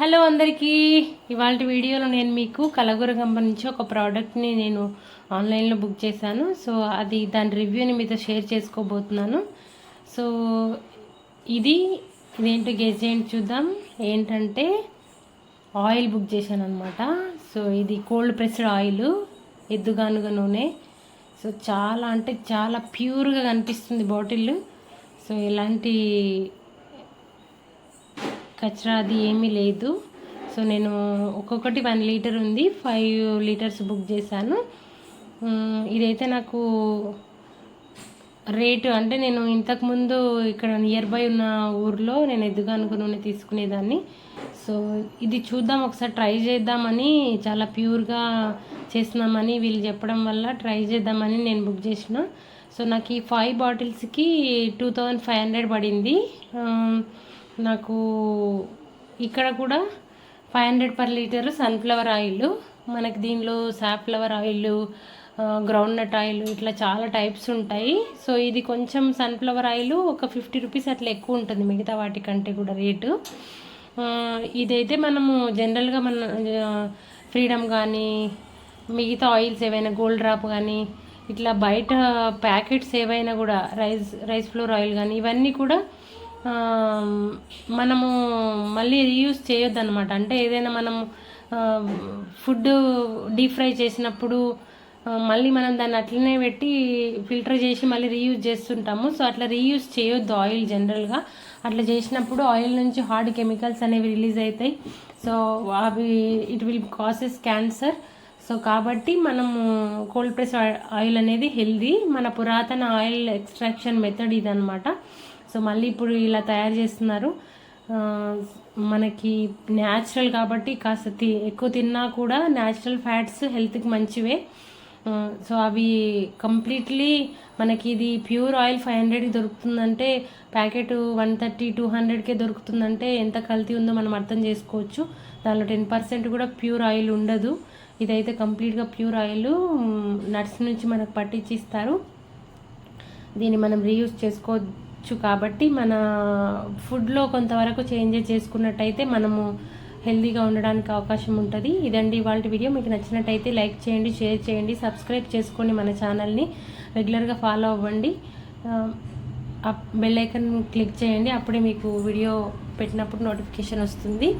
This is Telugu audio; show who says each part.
Speaker 1: హలో అందరికీ. ఇవాళ వీడియోలో నేను మీకు కలగురగంప నుంచి ఒక ప్రోడక్ట్ని నేను ఆన్లైన్లో బుక్ చేశాను. సో అది దాని రివ్యూని మీతో షేర్ చేసుకోబోతున్నాను. సో ఇది ఇదేంటో గెస్ చేయండి చూద్దాం. ఏంటంటే ఆయిల్ బుక్ చేశాను అనమాట సో ఇది కోల్డ్ ప్రెస్డ్ ఆయిల్ ఎద్దుగానుగా నూనె. సో చాలా అంటే చాలా ప్యూర్గా కనిపిస్తుంది బాటిల్. సో ఎలాంటి కచరా అది ఏమీ లేదు. సో నేను ఒక్కొక్కటి వన్ లీటర్ ఉంది. ఫైవ్ లీటర్స్ బుక్ చేశాను. ఇదైతే నాకు రేటు అంటే నేను ఇంతకుముందు ఇక్కడ నియర్ బై ఉన్న ఊర్లో నేను ఎద్దుగా నూనె తీసుకునేదాన్ని. సో ఇది చూద్దాం ఒకసారి ట్రై చేద్దామని చాలా ప్యూర్గా చేస్తున్నామని వీళ్ళు చెప్పడం వల్ల ట్రై చేద్దామని నేను బుక్ చేసిన. సో నాకు ఈ ఫైవ్ బాటిల్స్కి టూ థౌజండ్ ఫైవ్ హండ్రెడ్ పడింది. నాకు ఇక్కడ కూడా five hundred per litre sunflower oil మనకి దీనిలో safflower oil groundnut oil ఇట్లా చాలా టైప్స్ ఉంటాయి. సో ఇది కొంచెం సన్ఫ్లవర్ ఆయిల్ ఒక ఫిఫ్టీ రూపీస్ అట్లా ఎక్కువ ఉంటుంది మిగతా వాటికంటే కూడా రేటు ఇదైతే మనము జనరల్గా మన ఫ్రీడమ్ కానీ మిగతా ఆయిల్స్ ఏవైనా గోల్డ్ డ్రాప్ కానీ ఇట్లా బయట ప్యాకెట్స్ ఏవైనా కూడా రైస్ రైస్ ఫ్లోర్ ఆయిల్ కానీ ఇవన్నీ కూడా మనము మళ్ళీ రీయూజ్ చేయొద్దన్నమాట. అంటే ఏదైనా మనం ఫుడ్ డీప్ ఫ్రై చేసినప్పుడు మళ్ళీ మనం దాన్ని అట్లనే పెట్టి ఫిల్టర్ చేసి మళ్ళీ రీయూజ్ చేస్తుంటాము. సో అట్లా రీయూజ్ చేయొద్దు ఆయిల్ జనరల్గా అట్లా చేసినప్పుడు ఆయిల్ నుంచి హార్డ్ కెమికల్స్ అనేవి రిలీజ్ అవుతాయి సో అవి it will causes cancer so కాబట్టి మనము కోల్డ్ ప్రెస్ ఆయిల్ అనేది హెల్దీ మన పురాతన ఆయిల్ ఎక్స్ట్రాక్షన్ మెథడ్ ఇదనమాట సో మళ్ళీ ఇప్పుడు ఇలా తయారు చేస్తున్నారు. మనకి న్యాచురల్ కాబట్టి కాస్త తి ఎక్కువ తిన్నా కూడా న్యాచురల్ ఫ్యాట్స్ హెల్త్కి మంచివే. సో అవి కంప్లీట్లీ మనకి ఇది ప్యూర్ ఆయిల్ ఫైవ్ హండ్రెడ్కి దొరుకుతుందంటే ప్యాకెట్ వన్ థర్టీ టూ హండ్రెడ్కే దొరుకుతుందంటే ఎంత కల్తీ ఉందో మనం అర్థం చేసుకోవచ్చు. దానిలో టెన్ పర్సెంట్ కూడా ప్యూర్ ఆయిల్ ఉండదు. ఇదైతే కంప్లీట్గా ప్యూర్ ఆయిల్ నట్స్ నుంచి మనకు పట్టించి ఇస్తారు. దీన్ని మనం రీయూజ్ చేసుకోవచ్చు కాబట్టి మన ఫుడ్లో కొంతవరకు చేంజెస్ చేసుకున్నట్టయితే మనము హెల్తీగా ఉండడానికి అవకాశం ఉంటుంది. ఇదండి ఇవాళ వీడియో. మీకు నచ్చినట్టయితే లైక్ చేయండి షేర్ చేయండి సబ్స్క్రైబ్ చేసుకోండి మన ఛానల్ని రెగ్యులర్గా ఫాలో అవ్వండి. బెల్ ఐకన్ క్లిక్ చేయండి. అప్పుడే మీకు వీడియో పెట్టినప్పుడు నోటిఫికేషన్ వస్తుంది.